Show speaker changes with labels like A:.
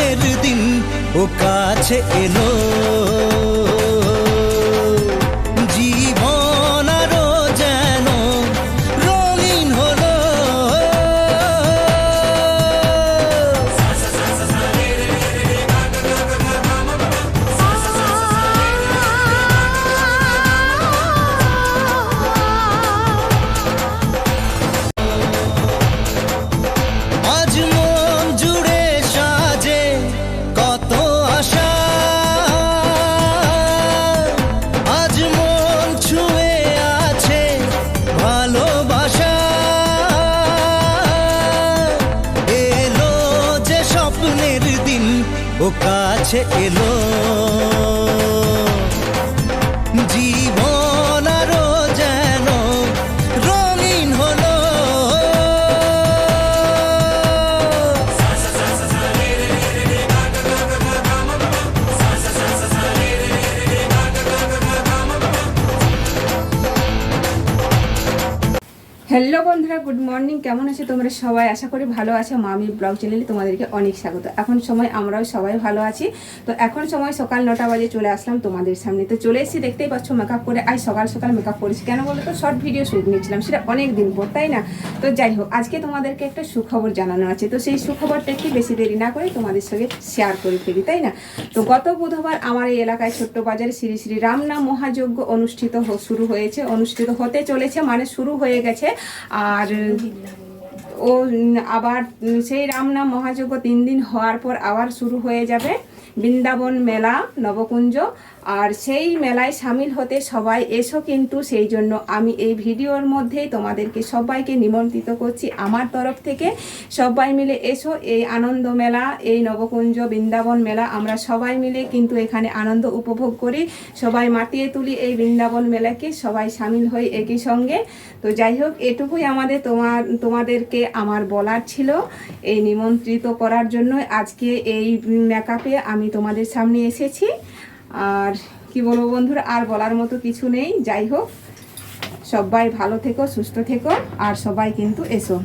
A: স্বপ্নের দিন ও কাছে এলো। কাছে এলো। জীবন
B: হ্যালো বন্ধুরা, গুড মর্নিং। কেমন আছো তোমরা সবাই? আশা করি ভালো আছো। মামি ব্লগ চ্যানেলে তোমাদেরকে অনেক স্বাগত। এখন সময় আমরাও সবাই ভালো আছি। তো এখন সময় সকাল নটা বাজে চলে আসলাম তোমাদের সামনে। তো চলে এসেছি, দেখতেই পাচ্ছ মেকআপ করে। আজ সকাল সকাল মেকআপ করেছি। কেন বলো তো? শর্ট ভিডিও শ্যুট নিয়েছিলাম। সেটা অনেক দিন পর, তাই না? তো যাই হোক, আজকে তোমাদেরকে একটা সুখবর জানানো আছে। তো সেই সুখবরটা একটু বেশি দেরি না করে তোমাদের সঙ্গে শেয়ার করে ফেলি, তাই না? তো গত বুধবার আমার এই এলাকায় ছোট্ট বাজারে শ্রী শ্রী রামনাম মহাযজ্ঞ অনুষ্ঠিত শুরু হয়েছে, অনুষ্ঠিত হতে চলেছে। মানে শুরু হয়ে গেছে আর ও আবার সেই রামনাম মহাযজ্ঞ তিন দিন হওয়ার পর আবার শুরু হয়ে যাবে। বৃন্দাবন মেলা, নবকুঞ্জ। আর সেই মেলায় সামিল হতে সবাই এসো কিন্তু, সেই জন্য আমি এই ভিডিওর মধ্যেই তোমাদেরকে সবাইকে নিমন্ত্রিত করছি আমার তরফ থেকে। সবাই মিলে এসো, এই আনন্দ মেলা, এই নবকুঞ্জ, বৃন্দাবন মেলা, আমরা সবাই মিলে কিন্তু এখানে আনন্দ উপভোগ করি। সবাই মাতিয়ে তুলি এই বৃন্দাবন মেলাকে, সবাই সামিল হই একই সঙ্গে। তো যাই হোক, এটুকুই আমাদের তোমার, তোমাদেরকে আমার বলার ছিল এই নিমন্ত্রিত করার জন্য আজকে এই মেকআপে আমি তোমাদের সামনে এসেছি। আর কি বলব বন্ধুরা, আর বলার মতো কিছু নেই। যাই হোক, সবাই ভালো থেকো, সুস্থ থেকো, আর সবাই কিন্তু এসো।